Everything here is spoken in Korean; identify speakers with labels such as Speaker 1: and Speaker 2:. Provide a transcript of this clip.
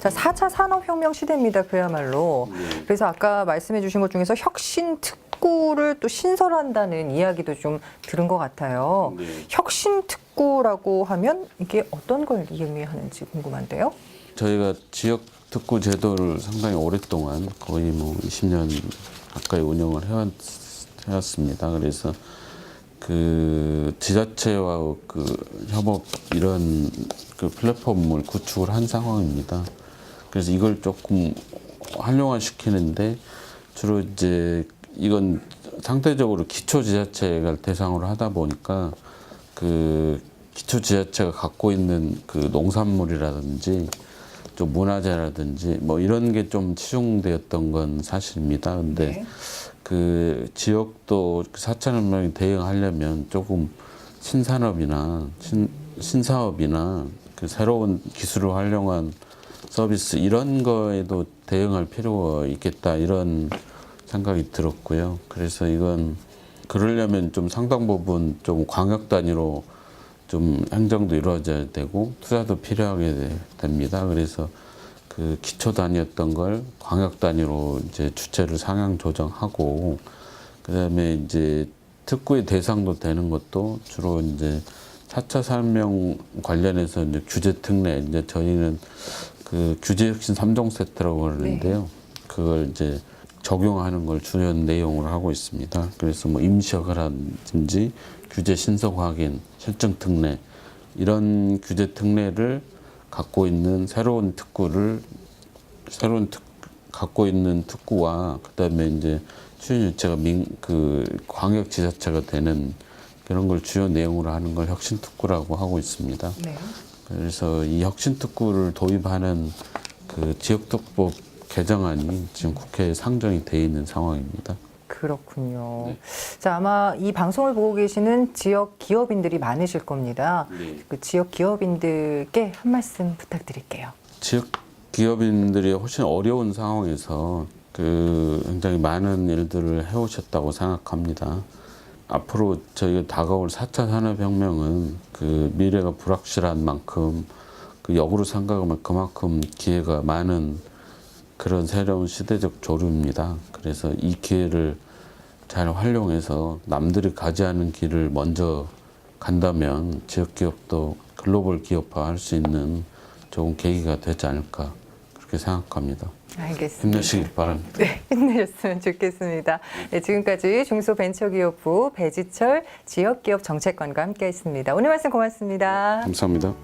Speaker 1: 자, 4차 산업혁명 시대입니다. 그야말로.
Speaker 2: 네.
Speaker 1: 그래서 아까 말씀해 주신 것 중에서 혁신 특구를 또 신설한다는 이야기도 좀 들은 것 같아요.
Speaker 2: 네.
Speaker 1: 혁신 특구라고 하면 이게 어떤 걸 의미하는지 궁금한데요.
Speaker 2: 저희가 지역 특구 제도를 상당히 오랫동안 거의 뭐 20년 가까이 운영을 해왔, 해왔습니다. 그래서 그 지자체와 그 협업 이런 그 플랫폼을 구축을 한 상황입니다. 그래서 이걸 조금 활용화시키는데 주로 이제 이건 상대적으로 기초 지자체가 대상으로 하다 보니까 그 기초 지자체가 갖고 있는 그 농산물이라든지 좀 문화재라든지 뭐 이런 게 좀 치중되었던 건 사실입니다. 근데
Speaker 1: 네.
Speaker 2: 그 지역도 그 사천원명에 대응하려면 조금 신산업이나 신, 신사업이나 그 새로운 기술을 활용한 서비스 이런 거에도 대응할 필요가 있겠다 이런 생각이 들었고요. 그래서 이건 그러려면 좀 상당 부분 좀 광역 단위로 좀 행정도 이루어져야 되고 투자도 필요하게 되- 됩니다. 그래서 그 기초 단위였던 걸 광역 단위로 이제 주체를 상향 조정하고 그다음에 이제 특구의 대상도 되는 것도 주로 이제 4차 산명 관련해서 이제 규제 특례 이제 저희는 그 규제 혁신 3종 세트라고 그러는데요. 그걸 이제 적용하는 걸 주요 내용으로 하고 있습니다. 그래서 뭐 임시허가라든지 규제 신속 확인, 실증 특례 이런 규제 특례를 갖고 있는 새로운 특구를 새로운 특 갖고 있는 특구와 그다음에 이제 추진 유체가 민 그 광역 지자체가 되는 그런 걸 주요 내용으로 하는 걸 혁신 특구라고 하고 있습니다.
Speaker 1: 네.
Speaker 2: 그래서 이 혁신 특구를 도입하는 그 지역특법 개정안이 지금 국회에 상정이 돼 있는 상황입니다.
Speaker 1: 그렇군요.
Speaker 2: 네.
Speaker 1: 자, 아마 이 방송을 보고 계시는 지역 기업인들이 많으실 겁니다.
Speaker 2: 네.
Speaker 1: 그 지역 기업인들께 한 말씀 부탁드릴게요.
Speaker 2: 지역 기업인들이 훨씬 어려운 상황에서 그 굉장히 많은 일들을 해오셨다고 생각합니다. 앞으로 저희가 다가올 4차 산업혁명은 그 미래가 불확실한 만큼 그 역으로 생각하면 그만큼 기회가 많은 그런 새로운 시대적 조류입니다. 그래서 이 기회를 잘 활용해서 남들이 가지 않은 길을 먼저 간다면 지역 기업도 글로벌 기업화 할 수 있는 좋은 계기가 되지 않을까 그렇게 생각합니다.
Speaker 1: 알겠습니다.
Speaker 2: 힘내시기 바랍니다.
Speaker 1: 네, 힘내셨으면 좋겠습니다. 네, 지금까지 중소벤처기업부 배지철 지역기업 정책관과 함께했습니다. 오늘 말씀 고맙습니다.
Speaker 2: 감사합니다.